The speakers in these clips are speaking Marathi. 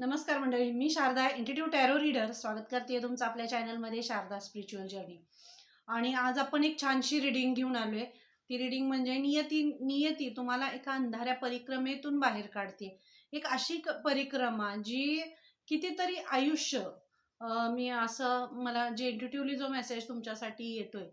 नमस्कार मंडळी मी शारदा इन्स्टिट्यूट टॅरो रीडर स्वागत करते तुमचं आपल्या चॅनलमध्ये शारदा स्पिरिच्युअल जर्नी आणि आज आपण एक छानशी रिडिंग घेऊन आलोय. ती रिडिंग म्हणजे नियती नियती तुम्हाला एका अंधाऱ्या परिक्रमेतून बाहेर काढते. एक अशी परिक्रमा जी कितीतरी आयुष्य मी असं मला जे इंटिट्यूटली जो मेसेज तुमच्यासाठी येतोय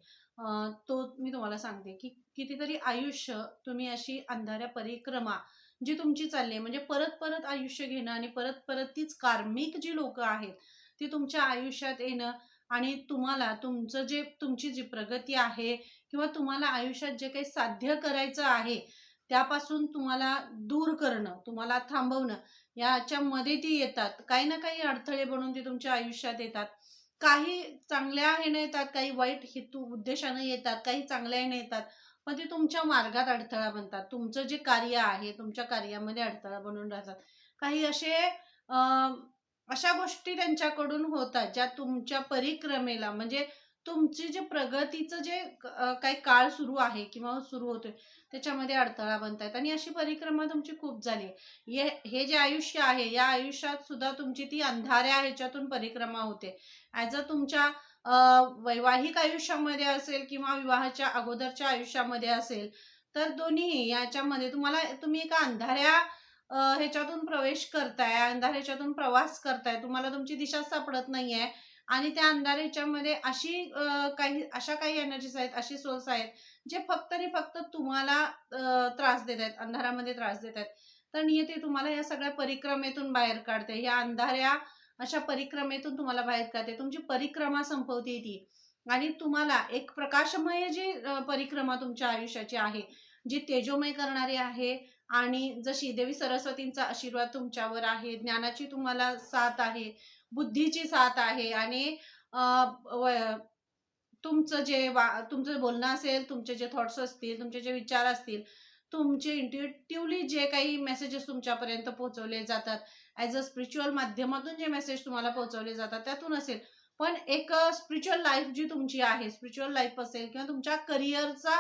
तो मी तुम्हाला सांगते की कितीतरी आयुष्य तुम्ही अशी अंधाऱ्या परिक्रमा जी तुमची चालली आहे. म्हणजे परत परत आयुष्य घेणं आणि परत परत तीच कार्मिक जी लोक आहेत ती तुमच्या आयुष्यात येणं आणि तुम्हाला तुमचं जे तुमची जी प्रगती आहे किंवा तुम्हाला आयुष्यात जे काही साध्य करायचं आहे त्यापासून तुम्हाला दूर करणं तुम्हाला थांबवणं याच्यामध्ये ती येतात. काही ना काही अडथळे बनून ती तुमच्या आयुष्यात येतात. काही चांगल्या ह्याने येतात काही वाईट हेतू उद्देशाने येतात काही चांगल्या ह्याने येतात. मग ते तुमच्या मार्गात अडथळा बनतात. तुमचं जे कार्य आहे तुमच्या कार्यामध्ये अडथळा बनून राहतात. काही असे अशा गोष्टी त्यांच्याकडून होतात ज्या तुमच्या परिक्रमेला म्हणजे तुमची जे प्रगतीचं जे काही काळ सुरू आहे किंवा सुरू होतोय त्याच्यामध्ये अडथळा बनतायत. आणि अशी परिक्रमा तुमची खूप झाली हे हे जे आयुष्य आहे या आयुष्यात सुद्धा तुमची ती अंधाऱ्या ह्याच्यातून परिक्रमा होते. ॲज अ तुमच्या वैवाहिक आयुष्यामध्ये असेल किंवा विवाहाच्या अगोदरच्या आयुष्यामध्ये असेल तर दोन्ही याच्यामध्ये तुम्हाला तुम्ही एका अंधाऱ्या ह्याच्यातून प्रवेश करताय अंधाऱ्याच्यातून प्रवास करताय तुम्हाला तुमची दिशा सापडत नाहीये आणि त्या अंधार ह्याच्यामध्ये अशी काही अशा काही एनर्जीज आहेत अशी सोर्स आहेत जे फक्त आणि फक्त तुम्हाला त्रास देत आहेत अंधारामध्ये त्रास देत आहेत. तर नियती तुम्हाला या सगळ्या परिक्रमेतून बाहेर काढते. या अंधाऱ्या अशा परिक्रमेतून तुम्हाला बाहेर काढते. तुमची परिक्रमा संपवते ती. आणि तुम्हाला एक प्रकाशमय जी परिक्रमा तुमच्या आयुष्याची आहे जी तेजोमय करणारी आहे आणि जशी देवी सरस्वतींचा आशीर्वाद तुमच्यावर आहे ज्ञानाची तुम्हाला साथ आहे बुद्धीची साथ आहे आणि तुमचं जे वा तुमचं बोलणं असेल तुमचे जे थॉट्स असतील तुमचे जे विचार असतील तुमचे इंट्युटिव्हली जे काही मेसेजेस तुमच्यापर्यंत पोहोचवले जातात ॲज अ स्पिरिच्युअल माध्यमातून जे मेसेज तुम्हाला पोहोचवले जातात त्यातून असेल. पण एक स्पिरिच्युअल लाईफ जी तुमची आहे स्पिरिच्युअल लाईफ असेल किंवा तुमच्या करिअरचा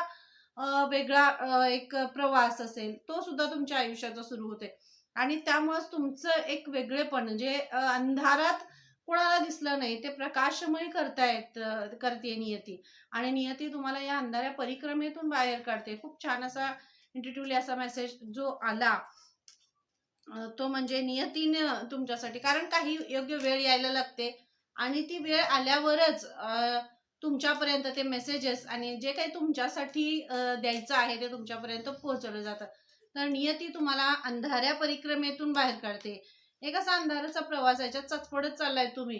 वेगळा एक प्रवास असेल तो सुद्धा तुमच्या आयुष्याचा सुरू होते आणि त्यामुळेच तुमचं एक वेगळेपण म्हणजे, जे अंधारात कोणाला दिसलं नाही ते प्रकाशमय करतायत अ, करते नियती. आणि नियती तुम्हाला या अंधाऱ्या परिक्रमेतून बाहेर काढते. खूप छान असा इंटिट्यूटली असा मेसेज जो आला. तो म्हणजे नियतीने तुमच्यासाठी कारण काही योग्य वेळ यायला लागते. आणि ती वेळ आल्यावरच तुमच्यापर्यंत ते मेसेजेस आणि जे काही तुमच्यासाठी द्यायचं आहे ते तुमच्यापर्यंत पोहोचवलं जातं. तर नियती तुम्हाला अंधाऱ्या परिक्रमेतून बाहेर काढते. एक असा अंधाराचा प्रवास आहे, याच्यात चचपडत चाललाय तुम्ही.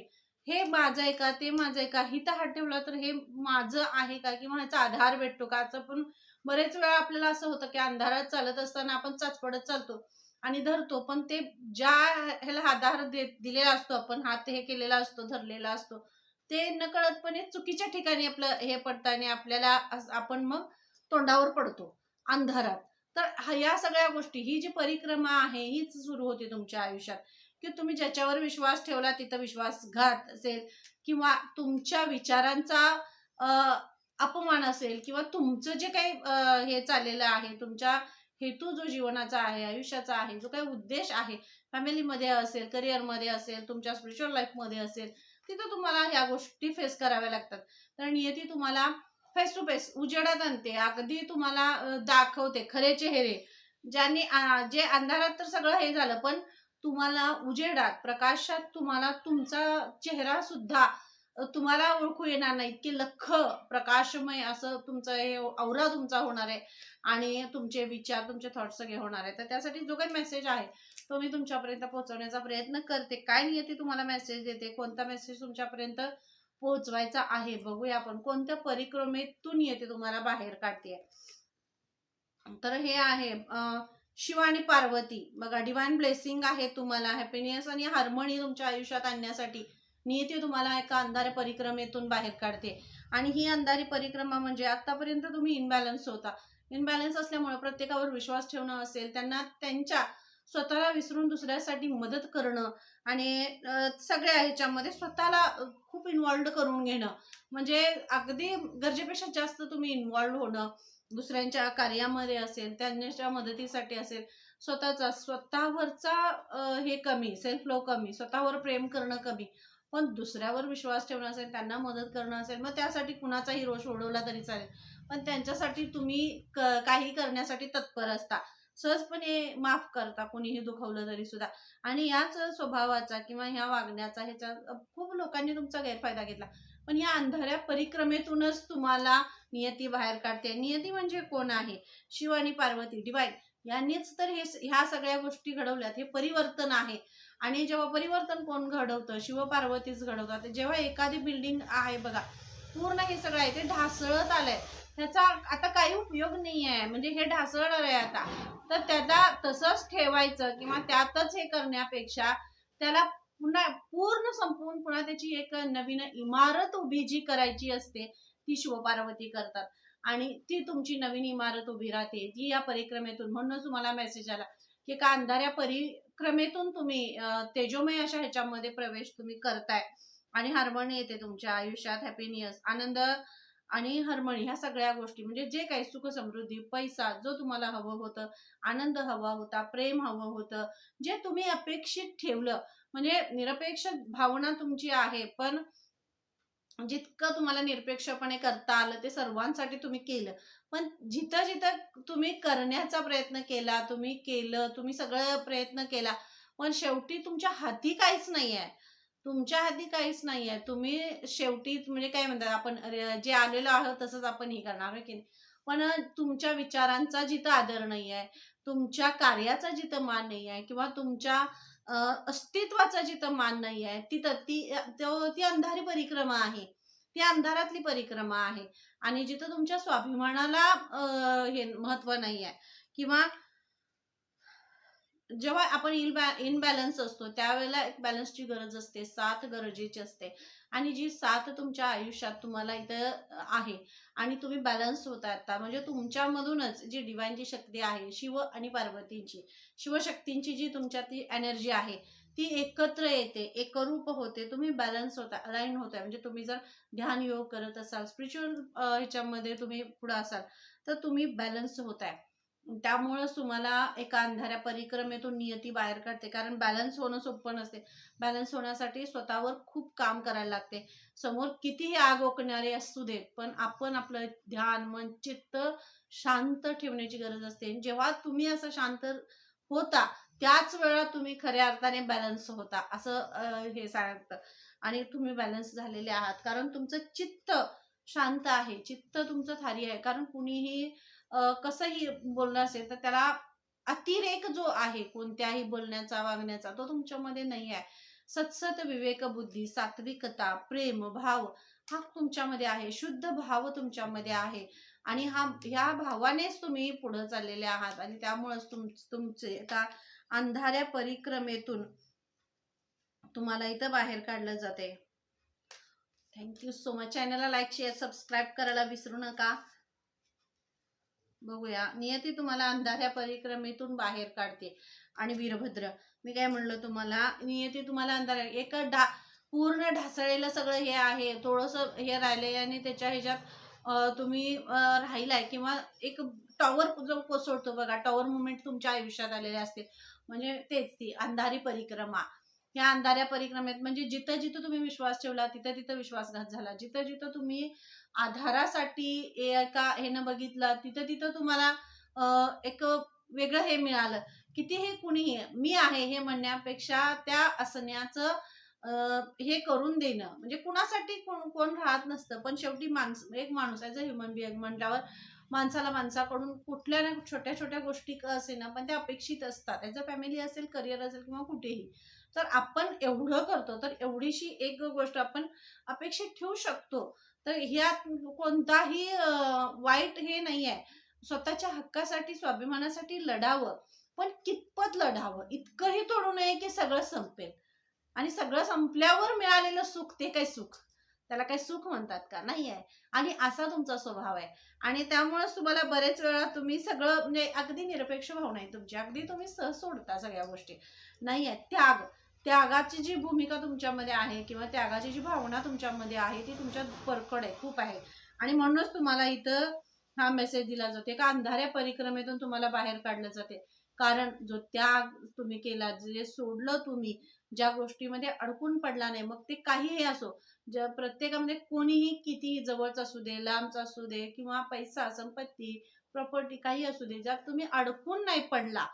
हे माझं आहे का? ते माझं आहे का? हित हात ठेवला तर हे माझं आहे का? किंवा ह्याचा आधार भेटतो का? असं पण बरेच वेळा आपल्याला असं होतं की अंधारात चालत असताना आपण चचपडत चालतो. आणि धरतो. पण ते ज्या ह्याला आधार दे- दिलेला असतो आपण हात हे केलेला असतो धरलेला असतो ते नकळतपणे चुकीच्या ठिकाणी आपलं हे पडताना आपल्याला आपण मग तोंडावर पडतो अंधारात. तर या सगळ्या गोष्टी ही जी परिक्रमा आहे हीच सुरू होते तुमच्या आयुष्यात. की तुम्ही ज्याच्यावर विश्वास ठेवला तिथं विश्वासघात असेल किंवा तुमच्या विचारांचा अपमान असेल किंवा तुमचं जे काही हे चाललेलं आहे तुमच्या हेतू जो जीवनाचा आहे आयुष्याचा आहे जो काही उद्देश आहे फॅमिलीमध्ये असेल करिअरमध्ये असेल तुमच्या स्पिरिच्युअल लाईफमध्ये असेल तिथं तुम्हाला ह्या गोष्टी फेस कराव्या लागतात. तर नियती तुम्हाला फेस टू फेस उजेडात आणते अगदी तुम्हाला दाखवते खरे चेहरे ज्यांनी जे अंधारात तर सगळं हे झालं पण तुम्हाला उजेडात प्रकाशात तुम्हाला तुमचा चेहरा सुद्धा तुम्हाला ओळखू येणार नाही. इतकी लख प्रकाशमय असं तुमचं हे औरा तुमचा होणार आहे. आणि तुमचे विचार तुमचे थॉट्स सगळे होणार आहे तर त्यासाठी जो काही मेसेज आहे तो मी तुमच्यापर्यंत पोहोचवण्याचा प्रयत्न करते. काय नियती तुम्हाला मेसेज देते? कोणता मेसेज तुमच्यापर्यंत पोहोचवायचा आहे? बघूया आपण. कोणत्या परिक्रमेतून येते तुम्हाला बाहेर काढते? तर हे आहे शिव आणि पार्वती. बघा डिवाइन ब्लेसिंग आहे तुम्हाला. हॅपीनेस आणि हार्मनी तुमच्या आयुष्यात आणण्यासाठी नियती तुम्हाला एका अंधारे परिक्रमेतून बाहेर काढते. आणि ही अंधारी परिक्रमा म्हणजे आतापर्यंत तुम्ही इनबॅलन्स होता. इनबॅलन्स असल्यामुळे प्रत्येकावर विश्वास ठेवणं असेल त्यांना त्यांच्या स्वतःला विसरून दुसऱ्यासाठी मदत करणं आणि सगळ्या ह्याच्यामध्ये स्वतःला खूप इन्वॉल्ड करून घेणं. म्हणजे अगदी गरजेपेक्षा जास्त तुम्ही इन्वॉल्ड होणं दुसऱ्यांच्या कार्यामध्ये असेल त्यांच्या मदतीसाठी असेल स्वतःचा स्वतःवरचा हे कमी सेल्फ लव कमी स्वतःवर प्रेम करणं कमी. पण दुसऱ्यावर विश्वास ठेवणं असेल त्यांना मदत करणं असेल मग त्यासाठी कुणाचाही रोष ओढवला तरी चालेल. पण त्यांच्यासाठी तुम्ही काही करण्यासाठी तत्पर असता. सहजपणे माफ करता कोणीही दुखवलं तरी सुद्धा. आणि याच स्वभावाचा किंवा ह्या वागण्याचा ह्याचा खूप लोकांनी तुमचा गैरफायदा घेतला. पण या अंधाऱ्या परिक्रमेतूनच तुम्हाला नियती बाहेर काढते. नियती म्हणजे कोण आहे? शिव आणि पार्वती डिवाईन यांनीच तर हे ह्या सगळ्या गोष्टी घडवल्यात. हे परिवर्तन आहे. आणि जेव्हा परिवर्तन कोण घडवतं? शिव पार्वतीच घडवतात. जेव्हा एखादी बिल्डिंग आहे बघा पूर्ण हे सगळं आहे ते ढासळत आलंय. त्याचा आता काही उपयोग नाही आहे म्हणजे हे ढासळणार आहे आता. तर त्याला तसंच ठेवायचं किंवा त्यातच हे करण्यापेक्षा त्याला पुन्हा पूर्ण संपवून पुन्हा त्याची एक नवीन इमारत उभी जी करायची असते ती शिवपार्वती करतात. आणि ती तुमची नवीन इमारत उभी राहते. ती या परिक्रमेतून. म्हणूनच तुम्हाला मेसेज आला की एका अंधाऱ्या परिक्रमेतून तुम्ही तेजोमय अशा ह्याच्यामध्ये प्रवेश तुम्ही करताय. आणि हार्मोनी येते तुमच्या आयुष्यात. हॅपीनियस आनंद आणि हरमणी ह्या सगळ्या गोष्टी. म्हणजे जे काही सुख समृद्धी पैसा जो तुम्हाला हवं होतं आनंद हवा होता प्रेम हवं होतं जे तुम्ही अपेक्षित ठेवलं. म्हणजे निरपेक्ष भावना तुमची आहे पण जितकं तुम्हाला निरपेक्षपणे करता आलं ते सर्वांसाठी तुम्ही केलं. पण जिथं जिथं तुम्ही करण्याचा प्रयत्न केला तुम्ही केलं तुम्ही सगळं प्रयत्न केला पण शेवटी तुमच्या हाती काहीच नाही आहे तुमच्या हाती काहीच नाही आहे तुम्ही शेवटी म्हणजे काय म्हणतात आपण जे आलेलो आहोत तसंच आपण हे करणार आहे की नाही? पण तुमच्या विचारांचा जिथं आदर नाही आहे तुमच्या कार्याचा जिथं मान नाही आहे किंवा तुमच्या अस्तित्वाचा जिथं मान नाही आहे तिथं ती ती अंधारी परिक्रमा आहे. ती अंधारातली परिक्रमा आहे. आणि जिथं तुमच्या स्वाभिमानाला हे महत्त्व नाही आहे किंवा जेव्हा आपण इनबॅलन्स असतो त्यावेळेला एक बॅलन्सची गरज असते साथ गरजेची असते. आणि जी साथ तुमच्या आयुष्यात तुम्हाला इथं आहे आणि तुम्ही बॅलन्स होता आता म्हणजे तुमच्यामधूनच जी डिवाईनची शक्ती आहे शिव आणि पार्वतींची शिवशक्तींची जी तुमच्या ती एनर्जी आहे ती एकत्र येते एकरूप होते तुम्ही बॅलन्स होता अलाईन होता म्हणजे तुम्ही जर ध्यान योग करत असाल स्पिरिच्युअल ह्याच्यामध्ये तुम्ही पुढे असाल तर तुम्ही बॅलन्स होताय. त्यामुळेच तुम्हाला एका अंधाऱ्या परिक्रमेतून नियती बाहेर काढते. कारण बॅलन्स होणं सोपं नसते. बॅलन्स होण्यासाठी स्वतःवर खूप काम करायला लागते. समोर कितीही आग ओकणारे असू दे पण आपण आपलं ध्यान मन चित्त शांत ठेवण्याची गरज असते. जेव्हा तुम्ही असं शांत होता त्याच वेळा तुम्ही खऱ्या अर्थाने बॅलन्स होता. असं हे सांगतं. आणि तुम्ही बॅलन्स झालेले आहात. कारण तुमचं चित्त शांत आहे. चित्त तुमचं थारी आहे. कारण कुणीही कसंही बोलणं असेल तर त्याला अतिरेक जो आहे कोणत्याही बोलण्याचा वागण्याचा तो तुमच्यामध्ये नाही आहे. सत्सत विवेक बुद्धी सात्विकता प्रेम भाव हा तुमच्यामध्ये आहे. शुद्ध भाव तुमच्यामध्ये आहे. आणि हा ह्या भावानेच तुम्ही पुढे चाललेले आहात आणि त्यामुळेच तुम तुमचे एका अंधाऱ्या परिक्रमेतून तुम्हाला इथं बाहेर काढलं जाते थँक्यू सो मच चॅनलला लाईक शेअर सबस्क्राईब करायला विसरू नका. बघूया. नियती तुम्हाला अंधाऱ्या परिक्रमेतून बाहेर काढते. आणि वीरभद्र मी काय म्हणलं तुम्हाला नियती तुम्हाला अंधाऱ्या एक डा पूर्ण ढासळलेलं सगळं हे आहे. थोडस हे राहिलंय आणि त्याच्या ह्याच्यात तुम्ही राहिलाय किंवा एक टॉवर जो कोसळतो बघा टॉवर मुवमेंट तुमच्या आयुष्यात आलेले असते. म्हणजे तेच ती अंधारी परिक्रमा. या अंधाऱ्या परिक्रमेत म्हणजे जिथं जिथं तुम्ही विश्वास ठेवला तिथं तिथं विश्वासघात झाला. जिथं जिथं तुम्ही आधारासाठी एका हेनं बघितलं तिथं तिथं तुम्हाला एक वेगळं हे मिळालं. किती हे कुणी मी आहे हे म्हणण्यापेक्षा त्या असण्याचं हे करून देणं. म्हणजे कुणासाठी कोण कोण राहत नसतं. पण शेवटी माणस एक माणूस आहे ह्युमन बिंग म्हटल्यावर माणसाला माणसाकडून कुठल्या ना छोट्या छोट्या गोष्टी असे ना पण त्या अपेक्षित असतात. त्याचं फॅमिली असेल करिअर असेल किंवा कुठेही. तर आपण एवढं करतो तर एवढीशी एक गोष्ट आपण अपेक्षित ठेवू शकतो. तर ह्यात कोणताही वाईट हे नाही आहे स्वतःच्या हक्कासाठी स्वाभिमानासाठी लढावं. पण कितपत लढावं? इतकंही तोडू नये की सगळं संपेल. आणि सगळं संपल्यावर मिळालेलं सुख ते काय सुख? त्याला काही सुख म्हणतात का? नाही आहे आणि असा तुमचा स्वभाव आहे. आणि त्यामुळेच तुम्हाला बरेच वेळा तुम्ही सगळं म्हणजे अगदी निरपेक्ष भावना आहे तुमची. अगदी तुम्ही सहज सोडता सगळ्या गोष्टी. नाही आहे त्याग. त्यागाची जी भूमिका तुमच्यामध्ये आहे किंवा त्यागाची जी भावना तुमच्यामध्ये आहे ती तुमच्यात परकड आहे खूप आहे. आणि म्हणूनच तुम्हाला इथं हा मेसेज दिला जाते. एका अंधाऱ्या परिक्रमेतून तुम्हाला बाहेर काढलं जाते. कारण जो त्याग तुम्ही केला जे सोडलं तुम्ही ज्या गोष्टीमध्ये अडकून पडला नाही मग ते काहीही असो ज्या प्रत्येकामध्ये कोणीही किती जवळच असू दे लांबचा असू दे किंवा पैसा संपत्ती प्रॉपर्टी काही असू दे ज्यात तुम्ही अडकून नाही पडला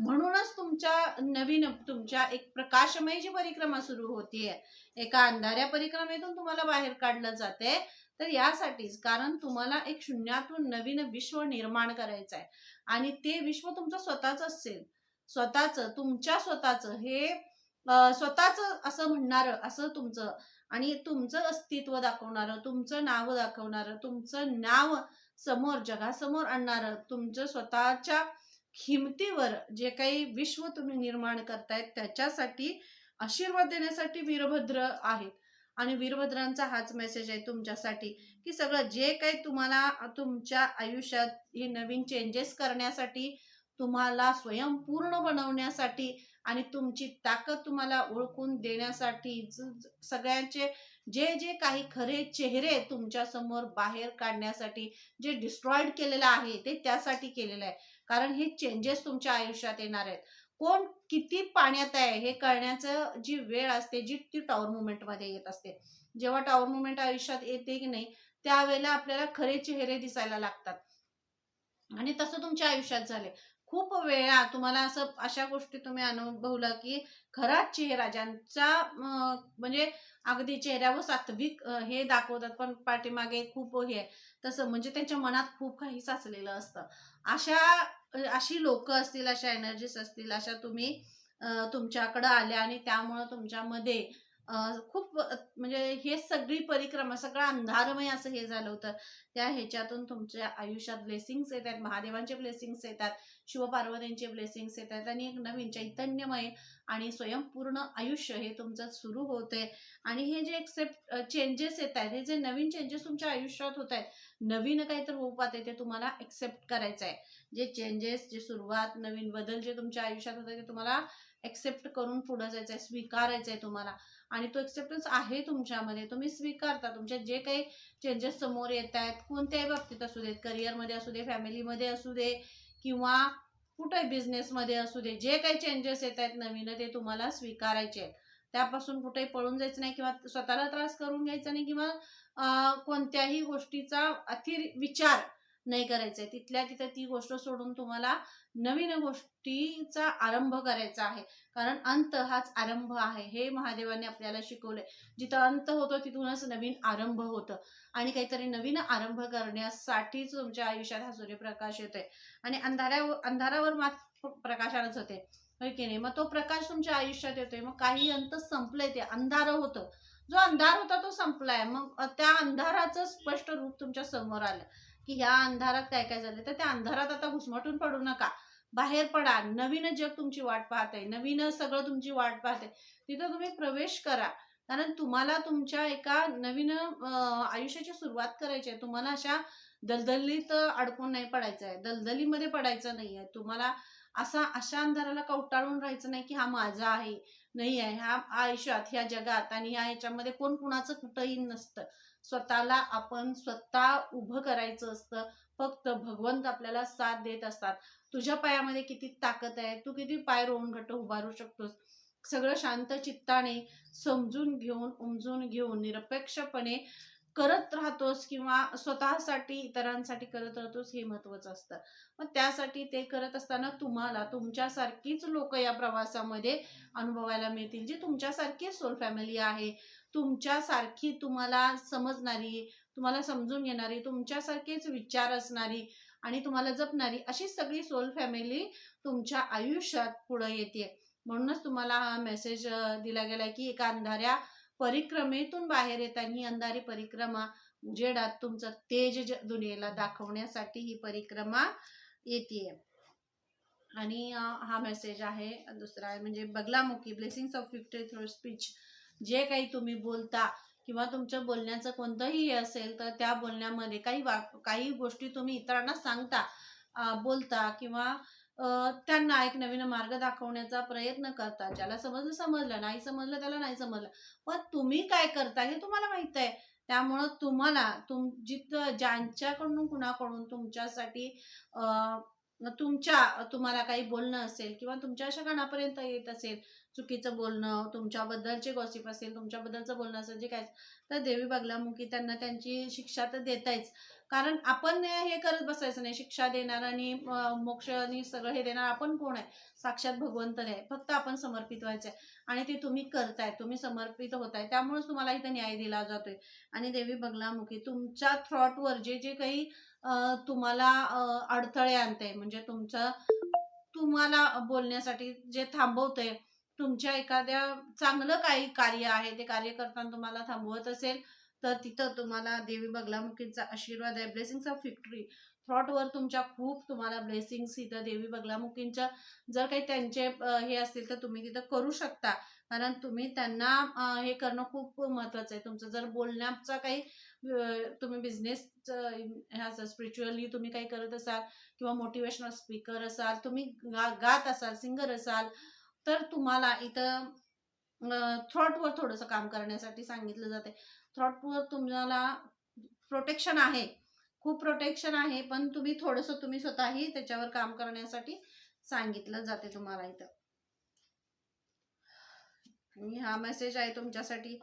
म्हणूनच तुमच्या नवीन तुमच्या एक प्रकाशमय जी परिक्रमा सुरू होतीये एका अंधाऱ्या परिक्रमेतून तुम्हाला बाहेर काढलं जाते तर यासाठीच. कारण तुम्हाला एक शून्यातून नवीन विश्व निर्माण करायचं आहे आणि ते विश्व तुमचं स्वतःच असेल. स्वतःच तुमच्या स्वतःच हे स्वतःच असं म्हणणार असं तुमचं. आणि तुमचं अस्तित्व दाखवणारं तुमचं नाव दाखवणारं तुमचं नाव समोर जगासमोर आणणारं तुमचं स्वतःच्या हिमतीवर जे काही विश्व तुम्ही निर्माण करतायत त्याच्यासाठी आशीर्वाद देण्यासाठी वीरभद्र आहेत. आणि वीरभद्रांचा हाच मेसेज आहे तुमच्यासाठी की सगळं जे काही तुम्हाला तुमच्या आयुष्यात हे नवीन चेंजेस करण्यासाठी तुम्हाला स्वयंपूर्ण बनवण्यासाठी आणि तुमची ताकद तुम्हाला ओळखून देण्यासाठी सगळ्यांचे जे जे काही खरे चेहरे तुमच्यासमोर बाहेर काढण्यासाठी जे डिस्ट्रॉइड केलेलं आहे ते त्यासाठी केलेलं आहे. कारण हे चेंजेस तुमच्या आयुष्यात येणार आहेत. कोण किती पाण्यात आहे हे कळण्याचं जी वेळ असते जी ती टॉवर मुवमेंटमध्ये येत असते. जेव्हा टॉवर मुवमेंट आयुष्यात येते की नाही त्यावेळेला आपल्याला खरे चेहरे दिसायला लागतात. आणि तसं तुमच्या आयुष्यात झाले खूप वेळा तुम्हाला असं अशा गोष्टी तुम्ही अनुभवलं की खरा चेहरा ज्यांचा म्हणजे अगदी चेहऱ्यावर सात्विक हे दाखवतात पण पाठीमागे खूप हे आहे. तसं म्हणजे त्यांच्या मनात खूप काही साचलेलं असतं अशा अशी लोक असतील अशा एनर्जीज असतील अशा तुम्ही तुमच्याकडं आल्या आणि त्यामुळं तुमच्यामध्ये खूप म्हणजे हे सगळी परिक्रमा सगळं अंधारमय असं हे झालं होतं. त्या ह्याच्यातून तुमच्या आयुष्यात ब्लेसिंग्स येत आहेत महादेवांचे ब्लेसिंग्स येतात शिवपार्वतींचे ब्लेसिंग्स येतात आणि एक नवीन चैतन्यमय आणि स्वयंपूर्ण आयुष्य हे तुमचं सुरू होते आणि हे जे एक्सेप्ट चेंजेस येत आहेत हे जे नवीन चेंजेस तुमच्या आयुष्यात होत आहेत नवीन काहीतरी रूपात आहे ते तुम्हाला एक्सेप्ट करायचं आहे जे चेंजेस जे सुरुवात नवीन बदल जे तुमच्या आयुष्यात होते ते तुम्हाला एक्सेप्ट करून पुढे जायचं आहे स्वीकारायचं आहे तुम्हाला. आणि तो एक्सेप्टन्स आहे तुमच्यामध्ये. तुम्ही स्वीकारता. तुमच्या जे काही चेंजेस समोर येत आहेत कोणत्याही बाबतीत असू देत करिअरमध्ये असू दे फॅमिलीमध्ये असू दे किंवा कुठे बिझनेसमध्ये असू दे जे काही चेंजेस येत आहेत नवीन ते तुम्हाला स्वीकारायचे आहेत. त्यापासून कुठेही पळून जायचं नाही किंवा स्वतःला त्रास करून घ्यायचा नाही किंवा कोणत्याही गोष्टीचा अति विचार नाही करायचंय. तिथल्या तिथं ती गोष्ट सोडून तुम्हाला नवीन गोष्टीचा आरंभ करायचा आहे. कारण अंत हाच आरंभ आहे. हे महादेवाने आपल्याला शिकवलंय. जिथं अंत होतो तिथूनच नवीन आरंभ होतं. आणि काहीतरी नवीन आरंभ करण्यासाठीच तुमच्या आयुष्यात हा सूर्यप्रकाश येतोय. आणि अंधाऱ्यावर अंधारावर मात प्रकाशानच होते. की नाही? मग तो प्रकाश तुमच्या आयुष्यात येतोय. मग काही अंत संपलंय ते. अंधार होतं. जो अंधार होता तो संपलाय. मग त्या अंधाराचं स्पष्ट रूप तुमच्यासमोर आलं. की ह्या अंधारात काय काय झालं तर त्या अंधारात आता घुसमटून पडू नका. बाहेर पडा. नवीन जग तुमची वाट पाहत नवीन सगळं तुमची वाट पाहते तिथं तुम्ही प्रवेश करा. कारण तुम्हाला तुमच्या एका नवीन आयुष्याची सुरुवात करायची आहे. तुम्हाला अशा दलदलीत अडकून नाही पडायचं आहे. दलदलीमध्ये पडायचं नाही आहे. तुम्हाला असा अशा अंधाराला कवटाळून राहायचं नाही की हा माझा आहे नाही आहे. ह्या आयुष्यात ह्या जगात आणि ह्या ह्याच्यामध्ये कोण कुणाचं कुठंही नसतं. स्वतःला आपण स्वतः उभं करायचं असतं. फक्त भगवंत आपल्याला साथ देत असतात. तुझ्या पायामध्ये किती ताकद आहे तू किती पाय रोवून घट्ट उभारू शकतोस. सगळं शांत चित्ताने समजून घेऊन उमजून घेऊन निरपेक्षपणे करत राहतोस किंवा स्वतःसाठी इतरांसाठी करत राहतोस हे महत्वाचं असतं. मग त्यासाठी ते करत असताना तुम्हाला तुमच्यासारखीच लोक या प्रवासामध्ये अनुभवायला मिळतील जी तुमच्यासारखी सोल फॅमिली आहे. तुमच्यासारखी तुम्हाला समजणारी तुम्हाला समजून घेणारी तुमच्यासारखेच विचार असणारी आणि तुम्हाला जपणारी अशी सगळी सोल फॅमिली तुमच्या आयुष्यात पुढे येते म्हणूनच तुम्हाला हा मेसेज दिला गेलाय की एका अंधाऱ्या परिक्रमेतून बाहेर येताना ही अंधारी परिक्रमा उजेडात तुमचं तेज दुनियेला दाखवण्यासाठी ही परिक्रमा येते आणि हा मेसेज आहे दुसरा आहे म्हणजे Baglamukhi blessings of fifty through speech जे काही तुम्ही बोलता किंवा तुमच्या बोलण्याचं कोणतंही हे असेल तर त्या बोलण्यामध्ये काही वाक काही गोष्टी तुम्ही इतरांना सांगता बोलता किंवा त्यांना एक नवीन मार्ग दाखवण्याचा प्रयत्न करता. ज्याला समजलं समजलं. नाही समजलं त्याला नाही समजलं. पण तुम्ही काय करता हे तुम्हाला माहीत आहे. त्यामुळं तुम्हाला तुम जिथं ज्यांच्याकडून कुणाकडून तुमच्यासाठी तुमच्या तुम्हाला काही बोलणं असेल किंवा तुमच्या अशा कानापर्यंत येत असेल चुकीचं बोलणं तुमच्याबद्दलचे गॉसिप असेल तुमच्याबद्दलचं बोलणं असेल जे काय तर देवी बगलामुखी त्यांना त्यांची शिक्षा तर देतायच. कारण आपण हे करत बसायचं नाही शिक्षा देणार आणि मोक्ष आणि सगळं हे देणार आपण कोण आहे? साक्षात भगवंत आहे. फक्त आपण समर्पित व्हायचंय आणि ते तुम्ही करताय तुम्ही समर्पित होताय. त्यामुळेच तुम्हाला इथं न्याय दिला जातोय. आणि देवी बगलामुखी तुमच्या थ्रॉटवर जे जे काही तुम्हाला अडथळे आणते म्हणजे तुमचं तुम्हाला बोलण्यासाठी जे थांबवतंय तुमच्या एखाद्या चांगलं काही कार्य आहे ते कार्य करताना तुम्हाला थांबवत असेल तर तिथं तुम्हाला देवी बगलामुखीचा आशीर्वाद आहे ब्लेसिंग्स ऑफ विक्ट्री थ्रॉटवर तुमच्या खूप तुम्हाला ब्लेसिंग्स इथं देवी बगलामुखींच्या जर काही त्यांचे हे असतील तर तुम्ही तिथं करू शकता. कारण तुम्ही त्यांना हे करणं खूप महत्वाचं आहे. तुमचं जर बोलण्याचा काही तुम्ही बिझनेस स्पिरिच्युअली तुम्ही काही करत असाल किंवा मोटिवेशनल स्पीकर असाल तुम्ही गा- गात असाल सिंगर असाल तर तुम्हाला इथं थ्रॉटवर थोडंसं काम करण्यासाठी सांगितलं जाते थ्रॉटवर तुम्हाला प्रोटेक्शन आहे. खूप प्रोटेक्शन आहे पण तुम्ही थोडंसं तुम्ही स्वतःही त्याच्यावर काम करण्यासाठी सांगितलं जाते तुम्हाला इथं. आणि हा मेसेज आहे तुमच्यासाठी.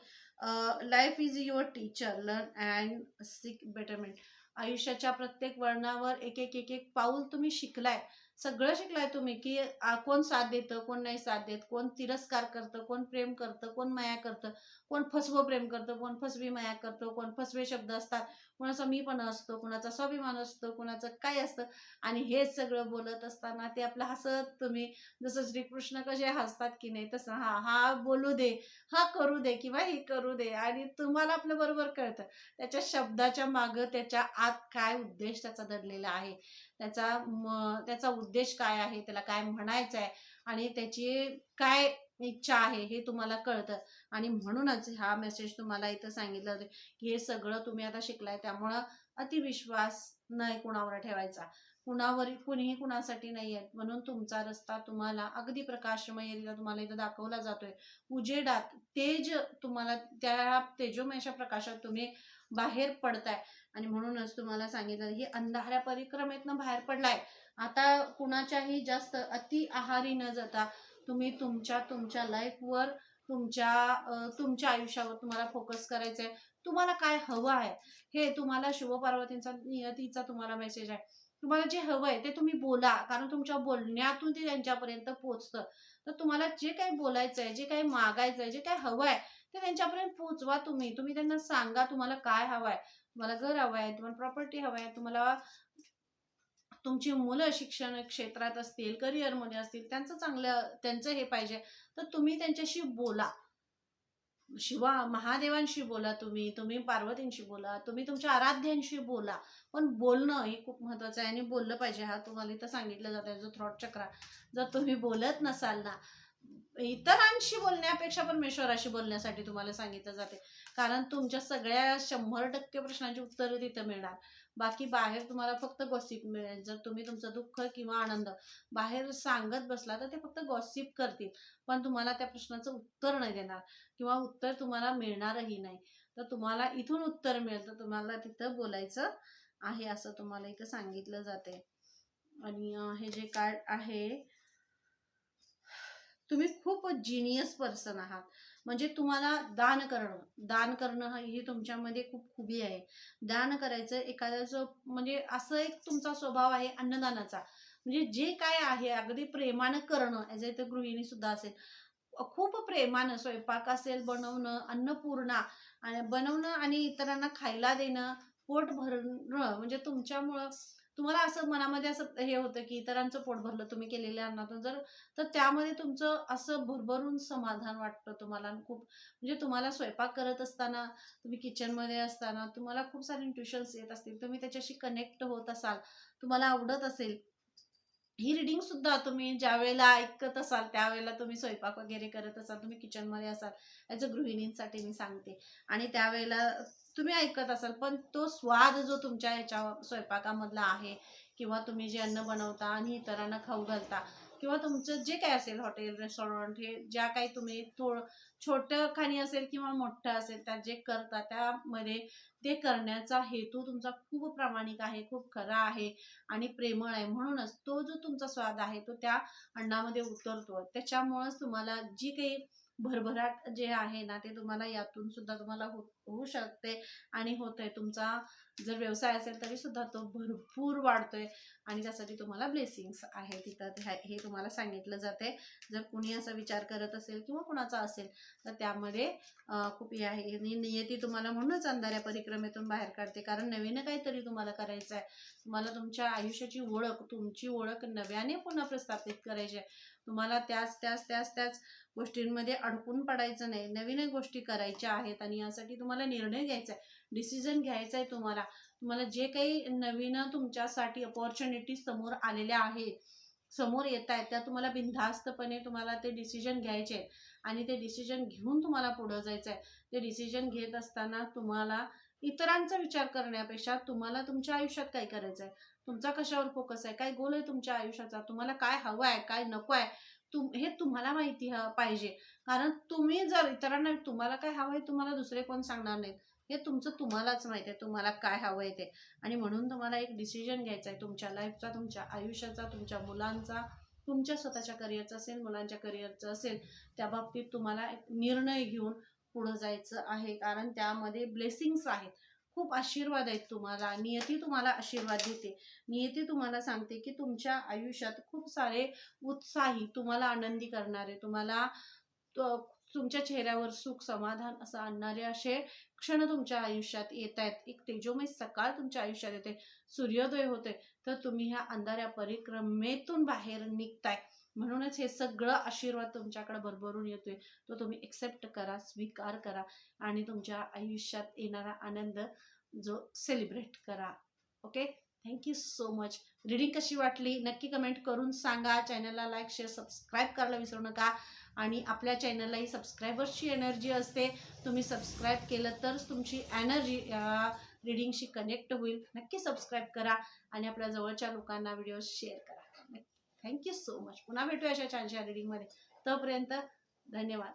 Life is your teacher learn and seek betterment आयुष्याच्या प्रत्येक वळणावर एक एक एक एक पाऊल तुम्ही शिकलाय. सगळं शिकलाय तुम्ही की कोण साथ देतं कोण नाही साथ देत कोण तिरस्कार करतं कोण प्रेम करतं कोण माया करतं कोण फसवं प्रेम करतं कोण फसवी माया करतं कोण फसवे शब्द असतात. कोणाचा मीपणा असतो कुणाचा स्वाभिमान असतो कुणाचं काय असतं. आणि हे सगळं बोलत असताना ते आपलं हसत तुम्ही जसं श्रीकृष्ण कसे हसतात की नाही तसं हा हा बोलू दे हा करू दे किंवा हे करू दे. आणि तुम्हाला आपलं बरोबर कळतं. त्याच्या शब्दाच्या मागं त्याच्या आत काय उद्देश त्याचा दडलेला आहे? त्याचा म- त्याचा उद्देश काय आहे? त्याला काय म्हणायचं आहे आणि त्याची काय इच्छा आहे हे तुम्हाला कळतं. आणि म्हणूनच हा मेसेज तुम्हाला इथं सांगितलं होतं की हे सगळं तुम्ही आता शिकलाय त्यामुळं अतिविश्वास नाही कुणावर ठेवायचा. कुणावर कुणीही कुणासाठी नाही आहेत म्हणून तुमचा रस्ता तुम्हाला अगदी प्रकाशमय तुम्हाला इथं दाखवला जातोय. उजेडात तेज तुम्हाला त्या तेजोमयच्या प्रकाशात तुम्ही बाहेर पडताय. आणि म्हणूनच तुम्हाला सांगितलं की अंधाऱ्या परिक्रमेतनं बाहेर पडलाय. आता कुणाच्याही जास्त अति आहारी न जाता तुम्ही तुमच्या तुमच्या लाईफवर तुमच्या तुमच्या आयुष्यावर तुम्हाला फोकस करायचं आहे तुम्हाला काय हवं आहे? हे तुम्हाला शिवपार्वतींचा नियतीचा तुम्हाला मेसेज आहे. तुम्हाला जे हवं आहे ते तुम्ही बोला कारण तुमच्या बोलण्यातून ते त्यांच्यापर्यंत पोहोचतं तर तुम्हाला जे काही बोलायचं आहे जे काही मागायचं आहे जे काही हवं आहे ते त्यांच्यापर्यंत पोहोचवा तुम्ही. तुम्ही त्यांना सांगा तुम्हाला काय हवं आहे. तुम्हाला घर हवं आहे तुम्हाला प्रॉपर्टी हवं आहे तुम्हाला तुमची मुलं शिक्षण क्षेत्रात असतील करिअरमध्ये असतील त्यांचं चांगलं त्यांचं हे पाहिजे. तर तुम्ही त्यांच्याशी बोला. शिवा महादेवांशी बोला तुम्ही तुम्ही पार्वतींशी बोला तुम्ही तुमच्या आराध्यांशी बोला. पण बोलणं हे खूप महत्वाचं आहे आणि बोललं पाहिजे. हा तुम्हाला इथं सांगितलं जातं जो थ्रॉट चक्रा जर तुम्ही बोलत नसाल ना इतरांशी बोलण्यापेक्षा परमेश्वराशी बोलण्यासाठी तुम्हाला सांगितलं जाते. कारण तुमच्या सगळ्या शंभर टक्के प्रश्नांची उत्तरं तिथं मिळणार. बाकी बाहेर तुम्हाला फक्त गॉसिप मिळेल. जर तुम्ही तुमचं दुःख किंवा आनंद बाहेर सांगत बसला तर ते फक्त गॉसिप करतील. पण तुम्हाला त्या प्रश्नाचं उत्तर नाही देणार किंवा उत्तर तुम्हाला मिळणारही नाही. तर तुम्हाला इथून उत्तर मिळेल. तर तुम्हाला तिथं बोलायचं आहे असं तुम्हाला इथं सांगितलं जाते. आणि हे जे कार्ड आहे तुम्ही खूप जिनियस पर्सन आहात. म्हणजे तुम्हाला दान करणं दान करणं ही तुमच्यामध्ये खूप खुबी आहे. दान करायचं एखाद्याचं म्हणजे असं एक तुमचा स्वभाव आहे अन्नदानाचा. म्हणजे जे काय आहे अगदी प्रेमानं करणं ॲज अ गृहिणी सुद्धा असेल. खूप प्रेमानं स्वयंपाक असेल बनवणं अन्नपूर्णा आणि बनवणं आणि इतरांना खायला देणं पोट भरणं म्हणजे तुमच्यामुळं तुम्हाला असं मनामध्ये असं हे होतं की इतरांचं पोट भरलं तुम्ही केलेल्या अन्नातून. जर तर त्यामध्ये तुमचं असं भरभरून समाधान वाटतं तुम्हाला. खूप म्हणजे तुम्हाला स्वयंपाक करत असताना तुम्ही किचनमध्ये असताना तुम्हाला खूप सारे ट्युशन्स येत असतील. तुम्ही त्याच्याशी कनेक्ट होत असाल तुम्हाला आवडत असेल ही रिडिंग सुद्धा तुम्ही ज्या वेळेला ऐकत असाल त्यावेळेला तुम्ही स्वयंपाक वगैरे करत असाल तुम्ही किचनमध्ये असाल ॲज अ गृहिणींसाठी मी सांगते. आणि त्यावेळेला तुम्ही ऐकत असाल पण तो स्वाद जो तुमच्या ह्याच्या स्वयंपाकामधला आहे किंवा तुम्ही जे अन्न बनवता आणि इतरांना खाऊ घालता किंवा तुमचं जे काही असेल हॉटेल रेस्टॉरंट हे ज्या काही तुम्ही थोडं छोटं खाणी असेल किंवा मोठं असेल त्या जे करता त्यामध्ये ते करण्याचा हेतू तुमचा खूप प्रामाणिक आहे खूप खरा आहे आणि प्रेमळ आहे. म्हणूनच तो जो तुमचा स्वाद आहे तो त्या अन्नामध्ये उतरतो त्याच्यामुळेच तुम्हाला जी काही भरभराट जे आहे ना ते तुम्हाला यातून सुद्धा तुम्हाला हो होऊ शकते. आणि होतंय तुमचा जर व्यवसाय असेल तरी सुद्धा तो भरपूर वाढतोय. आणि त्यासाठी तुम्हाला ब्लेसिंग्स आहे तिथं. ते हे तुम्हाला सांगितलं जाते जर कुणी असा विचार करत असेल किंवा कुणाचा असेल तर त्यामध्ये खूप हे आहे. आणि नियती तुम्हाला म्हणूनच अंधाऱ्या परिक्रमेतून बाहेर काढते. कारण नवीन काहीतरी तुम्हाला करायचं आहे तुम्हाला तुमच्या आयुष्याची ओळख तुमची ओळख नव्याने पुन्हा प्रस्थापित करायची आहे तुम्हाला त्याच त्याच त्याच त्याच गोष्टींमध्ये अडकून पडायचं नाही. नवीन गोष्टी करायच्या आहेत आणि यासाठी तुम्हाला निर्णय घ्यायचा आहे. डिसिजन घ्यायचा आहे तुम्हाला. तुम्हाला जे काही नवीन तुमच्यासाठी अपॉर्च्युनिटी समोर आलेल्या आहेत समोर येत आहेत त्या तुम्हाला बिनधास्तपणे तुम्हाला ते डिसिजन घ्यायचे आहेत. आणि ते डिसिजन घेऊन तुम्हाला पुढं जायचं आहे. ते डिसिजन घेत असताना तुम्हाला इतरांचा विचार करण्यापेक्षा तुम्हाला तुमच्या आयुष्यात काय करायचं आहे? तुमचा कशावर फोकस आहे? काय गोल आहे तुमच्या आयुष्याचा? तुम्हाला काय हवं आहे काय नको आहे? तुम हे तुम्हाला माहिती ह- पाहिजे. कारण तुम्ही जर इतरांना तुम्हाला काय हवं आहे तुम्हाला दुसरे कोण सांगणार नाहीत. हे तुमचं तुम्हालाच माहिती आहे. तुम्हाला काय हवं आहे ते. आणि म्हणून तुम्हाला एक डिसिजन घ्यायचा आहे. तुमच्या लाईफचा तुमच्या आयुष्याचा तुमच्या मुलांचा तुमच्या स्वतःच्या करिअरचा असेल मुलांच्या करिअरचं असेल त्या बाबतीत तुम्हाला एक निर्णय घेऊन पुढं जायचं आहे. कारण त्यामध्ये ब्लेसिंग्स आहेत. खूप आशीर्वाद आहेत तुम्हाला. नियती तुम्हाला आशीर्वाद देते. नियती तुम्हाला सांगते की तुमच्या आयुष्यात खूप सारे उत्साही तुम्हाला आनंदी करणारे तुम्हाला तुमच्या चेहऱ्यावर सुख समाधान असं आणणारे असे क्षण तुमच्या आयुष्यात येत आहेत. एक तेजोमय सकाळ तुमच्या आयुष्यात येते. सूर्योदय होते. तर तुम्ही ह्या अंधाऱ्या परिक्रमेतून बाहेर निघताय. म्हणूनच हे सगळं आशीर्वाद तुमच्याकडे भरभरून येतोय. तो तुम्ही एक्सेप्ट करा स्वीकार करा आणि तुमच्या आयुष्यात येणारा आनंद जो सेलिब्रेट करा. Okay thank you so much reading कशी वाटली? नक्की कमेंट करून सांगा. चॅनलला लाईक शेअर सबस्क्राईब करायला विसरू नका. आणि आपल्या चॅनललाही सबस्क्रायबर्सची एनर्जी असते. तुम्ही सबस्क्राईब केलं तरच तुमची एनर्जी रिडिंगशी कनेक्ट होईल. नक्की सबस्क्राईब करा आणि आपल्या जवळच्या लोकांना व्हिडिओ शेअर करा. Thank you so much. पुन्हा भेटूया अशा छानशा रिडिंगमध्ये तोपर्यंत धन्यवाद.